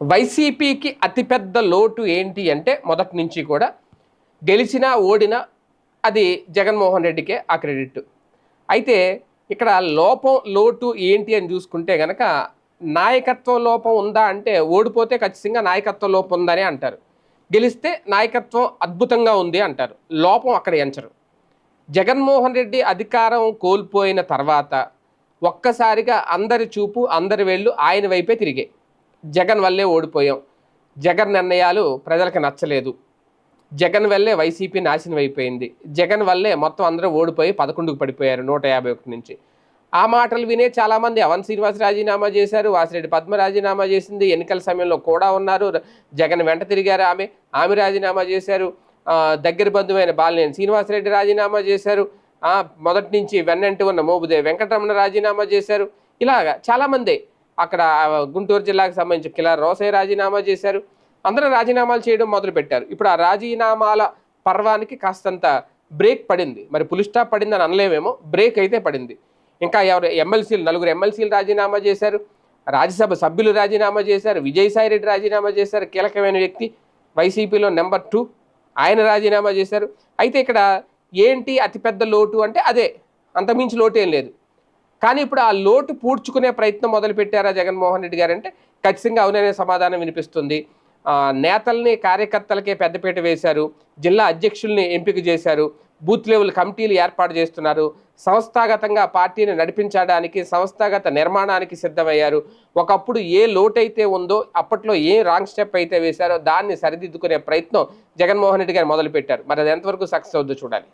వైసీపీకి అతిపెద్ద లోటు ఏంటి అంటే మొదటి నుంచి కూడా గెలిచినా ఓడినా అది జగన్మోహన్ రెడ్డికే ఆ క్రెడిట్. అయితే ఇక్కడ లోపం లోటు ఏంటి అని చూసుకుంటే కనుక నాయకత్వ లోపం ఉందా అంటే ఓడిపోతే ఖచ్చితంగా నాయకత్వ లోపం ఉందని అంటారు. గెలిస్తే నాయకత్వం అద్భుతంగా ఉంది అంటారు. లోపం అక్కడ ఎంచరు. జగన్మోహన్ రెడ్డి అధికారం కోల్పోయిన తర్వాత ఒక్కసారిగా అందరి చూపు అందరి వేళ్ళు ఆయన వైపే తిరిగాయి. జగన్ వల్లే ఓడిపోయాం. జగన్ నిర్ణయాలు ప్రజలకు నచ్చలేదు. జగన్ వల్లే వైసీపీ నాశనం అయిపోయింది. జగన్ వల్లే మొత్తం అందరూ ఓడిపోయి పదకొండుకు పడిపోయారు నూట యాభై ఒకటి నుంచి. ఆ మాటలు వినే చాలామంది అవన్ శ్రీనివాస్ రాజీనామా చేశారు వాసిరెడ్డి పద్మ రాజీనామా చేసింది ఎన్నికల సమయంలో కూడా ఉన్నారు. జగన్ వెంట తిరిగారు ఆమె ఆమె రాజీనామా చేశారు. దగ్గర బంధువైన బాలినేని శ్రీనివాసరెడ్డి రాజీనామా చేశారు. మొదటి నుంచి వెన్నంటి ఉన్న మోబుదే వెంకటరమణ రాజీనామా చేశారు. ఇలాగా చాలామంది అక్కడ గుంటూరు జిల్లాకు సంబంధించి కిలా రోసయ్య రాజీనామా చేశారు. అందరూ రాజీనామాలు చేయడం మొదలుపెట్టారు. ఇప్పుడు ఆ రాజీనామాల పర్వానికి కాస్తంత బ్రేక్ పడింది. మరి పులి పడిందని అనలేమేమో బ్రేక్ అయితే పడింది. ఇంకా ఎవరు ఎమ్మెల్సీలు నలుగురు ఎమ్మెల్సీలు రాజీనామా చేశారు. రాజ్యసభ సభ్యులు రాజీనామా చేశారు. విజయసాయి రెడ్డి రాజీనామా చేశారు. కీలకమైన వ్యక్తి. వైసీపీలో నెంబర్ టూ. ఆయన రాజీనామా చేశారు. అయితే ఇక్కడ ఏంటి అతిపెద్ద లోటు అంటే అదే. అంతమించి లోటు ఏం లేదు. కానీ ఇప్పుడు ఆ లోటు పూడ్చుకునే ప్రయత్నం మొదలుపెట్టారా జగన్మోహన్ రెడ్డి గారు అంటే ఖచ్చితంగా అవుననే సమాధానం వినిపిస్తుంది. నేతల్ని కార్యకర్తలకే పెద్దపీట వేశారు. జిల్లా అధ్యక్షుల్ని ఎంపిక చేశారు. బూత్ లెవెల్ కమిటీలు ఏర్పాటు చేస్తున్నారు. సంస్థాగతంగా పార్టీని నడిపించడానికి సంస్థాగత నిర్మాణానికి సిద్ధమయ్యారు. ఒకప్పుడు ఏ లోటైతే ఉందో అప్పట్లో ఏ రాంగ్ స్టెప్ అయితే వేశారో దాన్ని సరిదిద్దుకునే ప్రయత్నం జగన్మోహన్ రెడ్డి గారు మొదలుపెట్టారు. మరి అది ఎంతవరకు సక్సెస్ అవుద్దో చూడాలి.